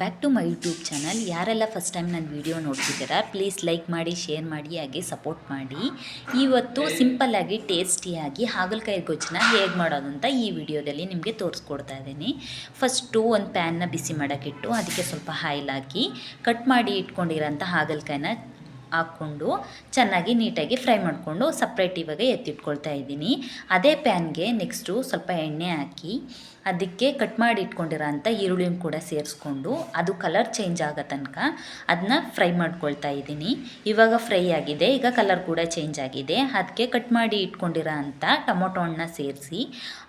Back to my YouTube channel ಯಾರೆಲ್ಲ first time ನನ್ನ video ನೋಡ್ತಿದ್ದೀರಾ ಪ್ಲೀಸ್ ಲೈಕ್ ಮಾಡಿ ಶೇರ್ ಮಾಡಿ ಹಾಗೆ ಸಪೋರ್ಟ್ ಮಾಡಿ. ಇವತ್ತು ಸಿಂಪಲ್ಲಾಗಿ ಟೇಸ್ಟಿಯಾಗಿ ಹಾಗಲಕಾಯಿ ಗೊಜ್ಜನ್ನ ಹೇಗೆ ಮಾಡೋದು ಅಂತ ಈ ವಿಡಿಯೋದಲ್ಲಿ ನಿಮಗೆ ತೋರಿಸ್ಕೊಡ್ತಾ ಇದ್ದೀನಿ. ಫಸ್ಟು ಒಂದು ಪ್ಯಾನ್ನ ಬಿಸಿ ಮಾಡೋಕ್ಕಿಟ್ಟು ಅದಕ್ಕೆ ಸ್ವಲ್ಪ ಹಾಯಿಲ್ ಹಾಕಿ ಕಟ್ ಮಾಡಿ ಇಟ್ಕೊಂಡಿರೋಂಥ ಹಾಗಲಕಾಯಿನ ಹಾಕ್ಕೊಂಡು ಚೆನ್ನಾಗಿ ನೀಟಾಗಿ ಫ್ರೈ ಮಾಡಿಕೊಂಡು ಸಪ್ರೇಟ್ ಇವಾಗ ಎತ್ತಿಟ್ಕೊಳ್ತಾ ಇದ್ದೀನಿ. ಅದೇ ಪ್ಯಾನ್ಗೆ ನೆಕ್ಸ್ಟು ಸ್ವಲ್ಪ ಎಣ್ಣೆ ಹಾಕಿ ಅದಕ್ಕೆ ಕಟ್ ಮಾಡಿ ಇಟ್ಕೊಂಡಿರೋಂಥ ಈರುಳ್ಳಿನ ಕೂಡ ಸೇರಿಸ್ಕೊಂಡು ಅದು ಕಲರ್ ಚೇಂಜ್ ಆಗೋ ತನಕ ಅದನ್ನ ಫ್ರೈ ಮಾಡ್ಕೊಳ್ತಾ ಇದ್ದೀನಿ. ಇವಾಗ ಫ್ರೈ ಆಗಿದೆ, ಈಗ ಕಲರ್ ಕೂಡ ಚೇಂಜ್ ಆಗಿದೆ. ಅದಕ್ಕೆ ಕಟ್ ಮಾಡಿ ಇಟ್ಕೊಂಡಿರೋ ಅಂಥ ಟೊಮೊಟೊ ಹಣ್ಣನ್ನ ಸೇರಿಸಿ,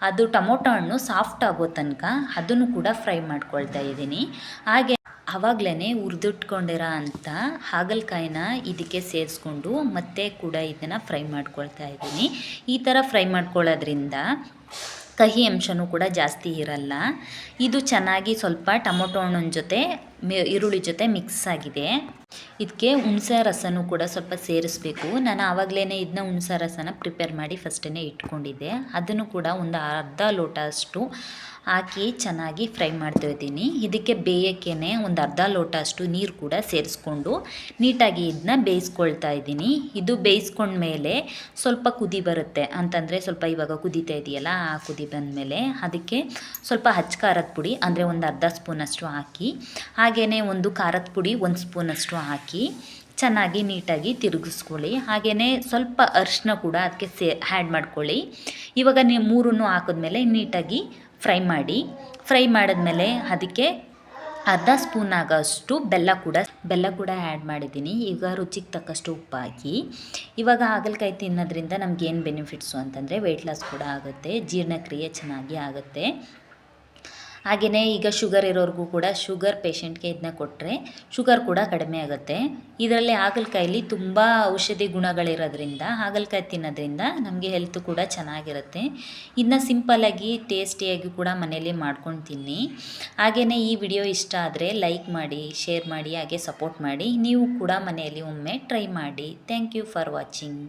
ಅದು ಟೊಮೊಟೊ ಹಣ್ಣು ಸಾಫ್ಟ್ ಆಗೋ ತನಕ ಅದನ್ನು ಕೂಡ ಫ್ರೈ ಮಾಡ್ಕೊಳ್ತಾ ಇದ್ದೀನಿ. ಹಾಗೆ ಆವಾಗಲೇ ಹುರಿದಿಟ್ಕೊಂಡಿರೋ ಅಂಥ ಹಾಗಲಕಾಯಿನ ಇದಕ್ಕೆ ಸೇರಿಸ್ಕೊಂಡು ಮತ್ತೆ ಕೂಡ ಇದನ್ನು ಫ್ರೈ ಮಾಡ್ಕೊಳ್ತಾ ಇದ್ದೀನಿ. ಈ ಥರ ಫ್ರೈ ಮಾಡ್ಕೊಳ್ಳೋದ್ರಿಂದ ಕಹಿ ಅಂಶನೂ ಕೂಡ ಜಾಸ್ತಿ ಇರಲ್ಲ. ಇದು ಚೆನ್ನಾಗಿ ಸ್ವಲ್ಪ ಟೊಮೊಟೊ ಹಣ್ಣಿನ ಜೊತೆ ಈರುಳ್ಳಿ ಜೊತೆ ಮಿಕ್ಸ್ ಆಗಿದೆ. ಇದಕ್ಕೆ ಹುಣಸೆ ರಸನೂ ಕೂಡ ಸ್ವಲ್ಪ ಸೇರಿಸ್ಬೇಕು. ನಾನು ಆವಾಗಲೇ ಇದನ್ನ ಹುಣಸೆ ರಸನ ಪ್ರಿಪೇರ್ ಮಾಡಿ ಫಸ್ಟೇ ಇಟ್ಕೊಂಡಿದ್ದೆ. ಅದನ್ನು ಕೂಡ ಒಂದು ಅರ್ಧ ಲೋಟ ಅಷ್ಟು ಹಾಕಿ ಚೆನ್ನಾಗಿ ಫ್ರೈ ಮಾಡ್ತಾ ಇದ್ದೀನಿ. ಇದಕ್ಕೆ ಬೇಯೋಕ್ಕೇ ಒಂದು ಅರ್ಧ ಲೋಟ ಅಷ್ಟು ನೀರು ಕೂಡ ಸೇರಿಸ್ಕೊಂಡು ನೀಟಾಗಿ ಇದನ್ನ ಬೇಯಿಸ್ಕೊಳ್ತಾ ಇದ್ದೀನಿ. ಇದು ಬೇಯಿಸ್ಕೊಂಡ್ಮೇಲೆ ಸ್ವಲ್ಪ ಕುದಿ ಬರುತ್ತೆ. ಅಂತಂದರೆ ಸ್ವಲ್ಪ ಇವಾಗ ಕುದೀತಾ ಇದೆಯಲ್ಲ, ಆ ಕುದಿ ಬಂದಮೇಲೆ ಅದಕ್ಕೆ ಸ್ವಲ್ಪ ಹಚ್ಚ ಖಾರದ ಪುಡಿ, ಅಂದರೆ ಒಂದು ಅರ್ಧ ಸ್ಪೂನಷ್ಟು ಹಾಕಿ ಹಾಗೆಯೇ ಒಂದು ಖಾರದ ಪುಡಿ ಒಂದು ಸ್ಪೂನಷ್ಟು ಹಾಕಿ ಚೆನ್ನಾಗಿ ನೀಟಾಗಿ ತಿರುಗಿಸ್ಕೊಳ್ಳಿ. ಹಾಗೆಯೇ ಸ್ವಲ್ಪ ಅರಿಶಿನ ಕೂಡ ಅದಕ್ಕೆ ಸೇ ಆ್ಯಡ್ ಮಾಡ್ಕೊಳ್ಳಿ. ಇವಾಗ ನೀವು ಮೂರನ್ನು ಹಾಕಿದ್ಮೇಲೆ ನೀಟಾಗಿ ಫ್ರೈ ಮಾಡಿ, ಫ್ರೈ ಮಾಡಿದ್ಮೇಲೆ ಅದಕ್ಕೆ ಅರ್ಧ ಸ್ಪೂನ್ ಆಗೋಷ್ಟು ಬೆಲ್ಲ ಕೂಡ ಬೆಲ್ಲ ಕೂಡ ಆ್ಯಡ್ ಮಾಡಿದ್ದೀನಿ. ಈಗ ರುಚಿಗೆ ತಕ್ಕಷ್ಟು ಉಪ್ಪು ಹಾಕಿ ಇವಾಗ ಹಾಗಲಕಾಯಿ ತಿನ್ನೋದ್ರಿಂದ ನಮಗೇನು ಬೆನಿಫಿಟ್ಸು ಅಂತಂದರೆ ವೆಯ್ಟ್ ಲಾಸ್ ಕೂಡ ಆಗುತ್ತೆ, ಜೀರ್ಣಕ್ರಿಯೆ ಚೆನ್ನಾಗಿ ಆಗುತ್ತೆ. ಹಾಗೆಯೇ ಈಗ ಶುಗರ್ ಇರೋರಿಗೂ ಕೂಡ ಶುಗರ್ ಪೇಷಂಟ್ಗೆ ಇದನ್ನ ಕೊಟ್ಟರೆ ಶುಗರ್ ಕೂಡ ಕಡಿಮೆ ಆಗುತ್ತೆ. ಇದರಲ್ಲಿ ಹಾಗಲಕಾಯಲ್ಲಿ ತುಂಬ ಔಷಧಿ ಗುಣಗಳಿರೋದ್ರಿಂದ, ಹಾಗಲಕಾಯಿ ತಿನ್ನೋದ್ರಿಂದ ನಮಗೆ ಹೆಲ್ತ್ ಕೂಡ ಚೆನ್ನಾಗಿರುತ್ತೆ. ಇದನ್ನ ಸಿಂಪಲ್ಲಾಗಿ ಟೇಸ್ಟಿಯಾಗಿ ಕೂಡ ಮನೇಲಿ ಮಾಡ್ಕೊಂಡು ತಿನ್ನಿ. ಹಾಗೆಯೇ ಈ ವಿಡಿಯೋ ಇಷ್ಟ ಆದರೆ ಲೈಕ್ ಮಾಡಿ ಶೇರ್ ಮಾಡಿ, ಹಾಗೆ ಸಪೋರ್ಟ್ ಮಾಡಿ. ನೀವು ಕೂಡ ಮನೆಯಲ್ಲಿ ಒಮ್ಮೆ ಟ್ರೈ ಮಾಡಿ. Thank you for watching